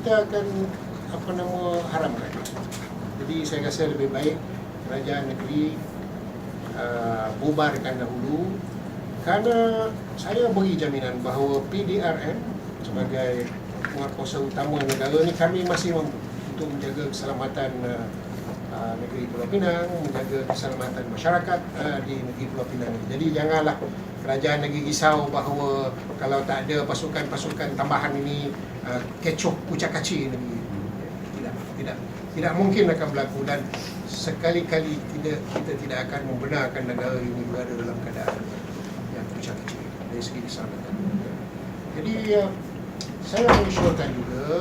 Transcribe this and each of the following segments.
kita akan apa nama haramkan. Jadi saya rasa lebih baik kerajaan negeri uh, bubarkan dahulu kerana saya beri jaminan bahawa PDRM sebagai penguatkuasa utama negara ni kami masih mampu untuk menjaga keselamatan uh, uh, negeri Pulau Pinang, menjaga keselamatan masyarakat uh, di negeri Pulau Pinang ini. Jadi janganlah kerajaan negeri risau bahawa kalau tak ada pasukan-pasukan tambahan ini uh, kecoh kucak kaci negeri. Tidak, tidak. Tidak mungkin akan berlaku dan sekali-kali tidak kita tidak akan membenarkan negara ini berada dalam keadaan yang kucak kaci dari segi keselamatan. Jadi uh, saya mengisyaratkan juga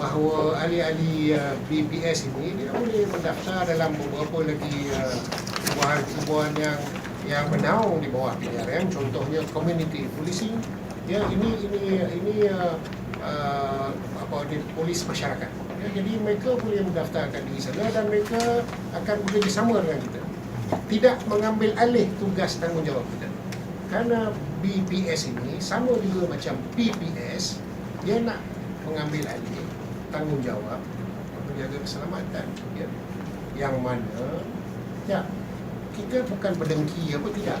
bahawa ahli-ahli uh, BPS ini dia boleh mendaftar dalam beberapa lagi uh, kumpulan-kumpulan yang yang bernaung di bawah PDRM contohnya community policing. Ya ini ini ini uh, uh, apa ni polis masyarakat. Ya, jadi mereka boleh mendaftarkan diri sana dan mereka akan bekerjasama dengan kita. Tidak mengambil alih tugas tanggungjawab kita. Kerana BPS ini sama juga macam PPS dia nak mengambil alih tanggungjawab menjaga keselamatan. Ya. yang mana ya kita bukan berdengki apa tidak.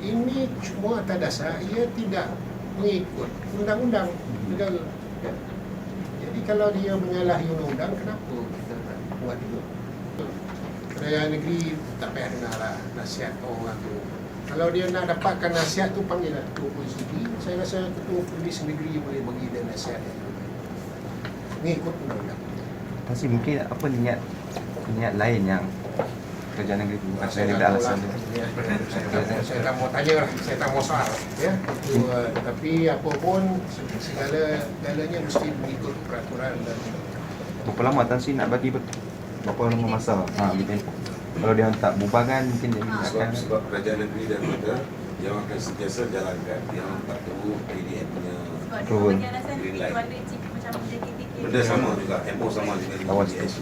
Ini cuma atas dasar ia tidak mengikut undang-undang negara. Ya. jadi kalau dia menyalahi undang-undang kenapa kita tak buat itu kerajaan negeri tak payah dengar lah nasihat orang tu. Kalau dia nak dapatkan nasihat tu panggil lah ketua polis negeri saya rasa ketua polis negeri boleh bagi dia nasihat mengikut undang-undang Pasti mungkin apa niat niat lain yang kerajaan negeri bukan saya tak ada alasan lah. Ya, saya tak mau saya tak mau tanya lah. Saya tak mau soal ya. Itu uh, tetapi apa pun segala galanya mesti mengikut peraturan dan Berapa lama Tan Sri nak bagi ber- berapa lama masa? Ha, gitu. Kalau dia tak bubarkan mungkin dia Sebab, akan sebab kerajaan negeri dan kota yang akan sentiasa jalankan. Yang tak perlu PDM punya Sebab dia bagi alasan Green itu light. Benda sama juga MO sama dengan Awas. PDS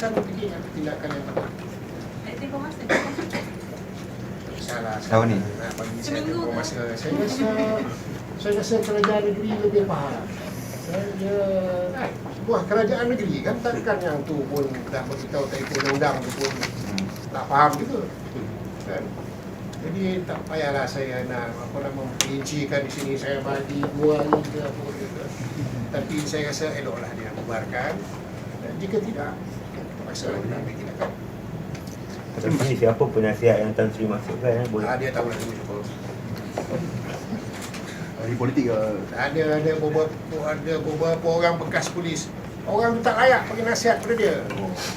kan fikir tindakan yang tepat masa. salah Tahun ni? nak bagi saya Seminggu saya rasa saya rasa kerajaan negeri lebih faham. Saya buah kerajaan negeri kan takkan yang tu pun dah beritahu tak ikut undang-undang tu pun hmm. tak faham juga kan jadi tak payahlah saya nak apa nama memperincikan di sini. Saya bagi dua hari ke apa ke tapi saya rasa eloklah dia bubarkan. Dan jika tidak terpaksa kita ambil tindakan. Tapi siapa penasihat yang Tan Sri masukkan eh, boleh. Ah, dia tahu lah dulu cuba Ahli politik ke? ada ada beberapa ada beberapa orang bekas polis. Orang tu tak layak bagi nasihat pada dia.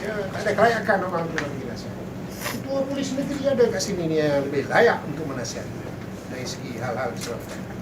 Dia tak ada kelayakan orang tu nak bagi nasihat polis negeri ada kat sini ni yang lebih layak untuk menasihat dari segi hal-hal keselamatan